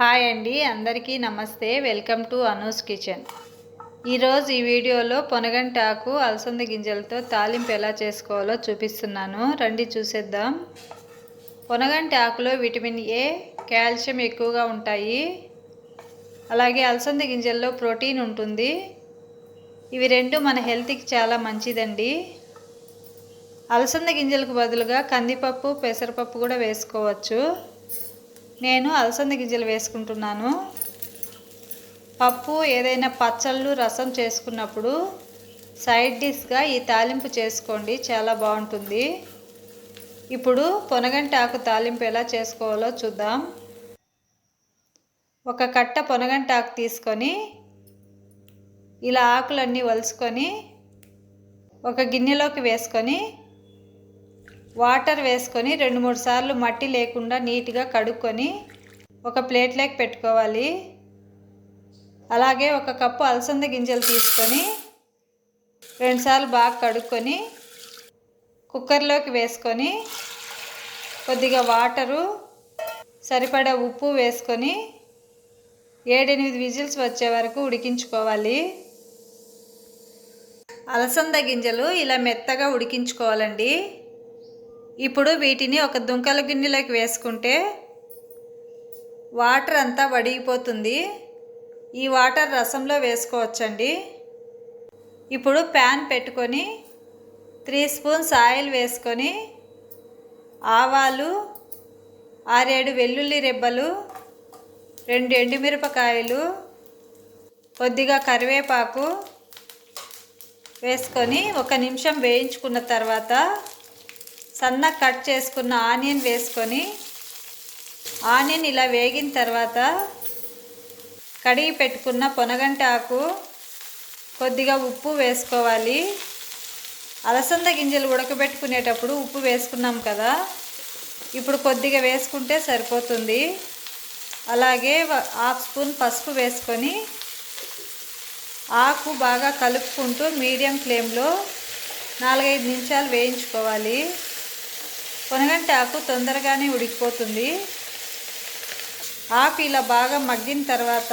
Hi అండి అందరికీ నమస్తే. Welcome to Anu's kitchen. ఈరోజు ఈ వీడియోలో పొనగంటాకు అలసంద గింజలతో తాలింపు ఎలా చేసుకోవాలో చూపిస్తున్నాను. రండి చూసేద్దాం. పొనగంటి ఆకులో విటమిన్ ఏ కాల్షియం ఎక్కువగా ఉంటాయి. అలాగే అలసంద గింజల్లో ప్రోటీన్ ఉంటుంది. ఇవి రెండు మన హెల్త్కి చాలా మంచిదండి. అలసంద గింజలకు బదులుగా కందిపప్పు పెసరపప్పు కూడా వేసుకోవచ్చు. నేను అలసంద గింజలు వేసుకుంటున్నాను. పప్పు ఏదైనా పచ్చళ్ళు రసం చేసుకున్నప్పుడు సైడ్ డిష్గా ఈ తాలింపు చేసుకోండి చాలా బాగుంటుంది. ఇప్పుడు పొనగంటి ఆకు తాలింపు ఎలా చేసుకోవాలో చూద్దాం. ఒక కట్ట పొనగంటి ఆకు తీసుకొని ఇలా ఆకులన్నీ వలుసుకొని ఒక గిన్నెలోకి వేసుకొని వాటర్ వేసుకొని రెండు మూడు సార్లు మట్టి లేకుండా నీట్గా కడుక్కొని ఒక ప్లేట్లోకి పెట్టుకోవాలి. అలాగే ఒక కప్పు అలసంద గింజలు తీసుకొని రెండుసార్లు బాగా కడుక్కొని కుక్కర్లోకి వేసుకొని కొద్దిగా వాటరు సరిపడా ఉప్పు వేసుకొని ఏడెనిమిది విజిల్స్ వచ్చే వరకు ఉడికించుకోవాలి. అలసంద గింజలు ఇలా మెత్తగా ఉడికించుకోవాలండి. ఇప్పుడు వీటిని ఒక దుంకల గిన్నెలోకి వేసుకుంటే వాటర్ అంతా వడిగిపోతుంది. ఈ వాటర్ రసంలో వేసుకోవచ్చండి. ఇప్పుడు ప్యాన్ పెట్టుకొని త్రీ స్పూన్స్ ఆయిల్ వేసుకొని ఆవాలు ఆరేడు వెల్లుల్లి రెబ్బలు రెండు ఎండుమిరపకాయలు కొద్దిగా కరివేపాకు వేసుకొని ఒక నిమిషం వేయించుకున్న తర్వాత సన్న కట్ చేసుకున్న ఆనియన్ వేసుకొని ఆనియన్ ఇలా వేగిన తర్వాత కడిగి పెట్టుకున్న పొనగంటి ఆకు కొద్దిగా ఉప్పు వేసుకోవాలి. అలసంద గింజలు ఉడకబెట్టుకునేటప్పుడు ఉప్పు వేసుకున్నాం కదా ఇప్పుడు కొద్దిగా వేసుకుంటే సరిపోతుంది. అలాగే హాఫ్ స్పూన్ పసుపు వేసుకొని ఆకు బాగా కలుపుకుంటూ మీడియం ఫ్లేమ్లో నాలుగైదు నిమిషాలు వేయించుకోవాలి. పొనగంటి ఆకు తొందరగానే ఉడికిపోతుంది. ఆకు ఇలా బాగా మగ్గిన తర్వాత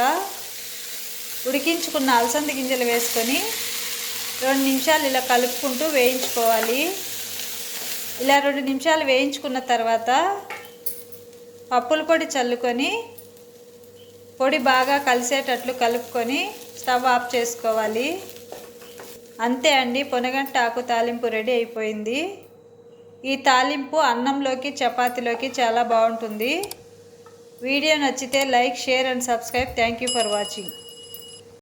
ఉడికించుకున్న అలసంద గింజలు వేసుకొని రెండు నిమిషాలు ఇలా కలుపుకుంటూ వేయించుకోవాలి. ఇలా రెండు నిమిషాలు వేయించుకున్న తర్వాత పప్పుల పొడి చల్లుకొని పొడి బాగా కలిసేటట్లు కలుపుకొని స్టవ్ ఆఫ్ చేసుకోవాలి. అంతే అండి పొనగంట ఆకు తాలింపు రెడీ అయిపోయింది. ఈ తాలింపు అన్నంలోకి చపాతీలోకి చాలా బాగుంటుంది. వీడియో నచ్చితే like share and subscribe. Thank you for watching